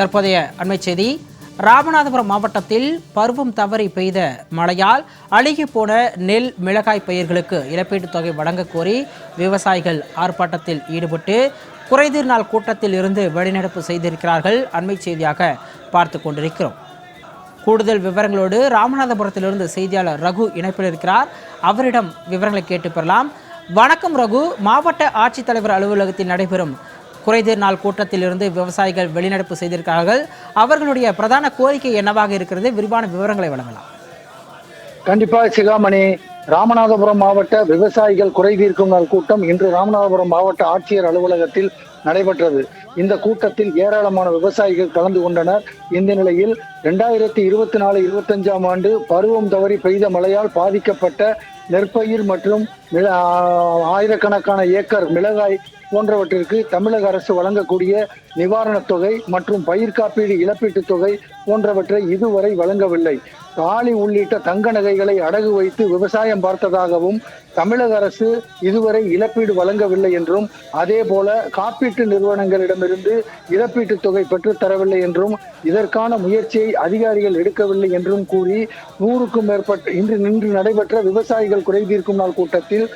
தற்போதைய அண்மை செய்தி. ராமநாதபுரம் மாவட்டத்தில் பருவம் தவறி பெய்த மழையால் அழுகி போன நெல் மிளகாய் பயிர்களுக்கு இழப்பீட்டுத் தொகை வழங்கக் கோரி விவசாயிகள் ஆர்ப்பாட்டத்தில் ஈடுபட்டு குறைதீர் நாள் கூட்டத்தில் இருந்து வெளிநடப்பு செய்திருக்கிறார்கள். அண்மை செய்தியாக பார்த்து கொண்டிருக்கிறோம். கூடுதல் விவரங்களோடு ராமநாதபுரத்திலிருந்து செய்தியாளர் ரகு இணைப்பில் இருக்கிறார். அவரிடம் விவரங்களை கேட்டு பெறலாம். வணக்கம் ரகு. மாவட்ட ஆட்சித்தலைவர் அலுவலகத்தில் நடைபெறும் குறைதீர் நாள் கூட்டத்திலிருந்து விவசாயிகள் வெளிநடப்பு செய்திருக்கிறார்கள். அவர்களுடைய பிரதான கோரிக்கை என்னவாக இருக்கிறது? விரிவான விவரங்களை வழங்கலாம். கண்டிப்பாக சிகாமணி. ராமநாதபுரம் மாவட்ட விவசாயிகள் குறை தீர்க்கும் நாள் கூட்டம் இன்று ராமநாதபுரம் மாவட்ட ஆட்சியர் அலுவலகத்தில் நடைபெற்றது. இந்த கூட்டத்தில் ஏராளமான விவசாயிகள் கலந்து கொண்டனர். இந்த நிலையில் இரண்டாயிரத்தி இருபத்தி நாலு இருபத்தஞ்சாம் ஆண்டு பருவம் தவறி பெய்த மழையால் பாதிக்கப்பட்ட நெற்பயிர் மற்றும் மிள- ஆயிரக்கணக்கான ஏக்கர் மிளகாய் போன்றவற்றிற்கு தமிழக அரசு வழங்கக்கூடிய நிவாரணத் தொகை மற்றும் பயிர் காப்பீடு இழப்பீட்டுத் தொகை போன்றவற்றை இதுவரை வழங்கவில்லை. தாலி உள்ளிட்ட தங்க நகைகளை அடகு வைத்து விவசாயம் பார்த்ததாகவும் தமிழக அரசு இதுவரை இழப்பீடு வழங்கவில்லை என்றும் அதே போல காப்பீட்டு நிறுவனங்களிடமிருந்து இழப்பீட்டுத் தொகை பெற்றுத் தரவில்லை என்றும் இதற்கான முயற்சியை அதிகாரிகள் எடுக்கவில்லை என்றும் கூறி நூறுக்கும் மேற்பட்ட இன்று நின்று நடைபெற்ற விவசாயிகள் குறை தீர்க்கும் நாள் கூட்டத்தில்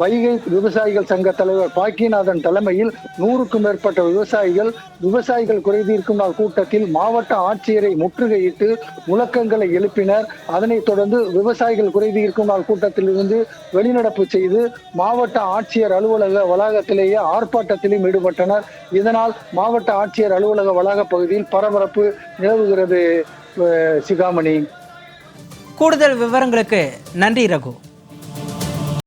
வைகை விவசாயிகள் சங்க தலைவர் பாக்கியநாதன் தலைமையில் நூறுக்கும் மேற்பட்ட விவசாயிகள் விவசாயிகள் குறை தீர்க்கும் நாள் கூட்டத்தில் மாவட்ட ஆட்சியரை முற்றுகையிட்டு முழக்கங்களை எழுப்பினர். அதனைத் தொடர்ந்து விவசாயிகள் குறை தீர்க்கும் நாள் கூட்டத்திலிருந்து வெளிநடப்பு செய்து மாவட்ட ஆட்சியர் அலுவலக வளாகத்திலேயே ஆர்ப்பாட்டத்திலும் ஈடுபட்டனர். இதனால் மாவட்ட ஆட்சியர் அலுவலக வளாக பகுதியில் பரபரப்பு நிலவுகிறது. சிகாமணி. கூடுதல் விவரங்களுக்கு நன்றி ரகு.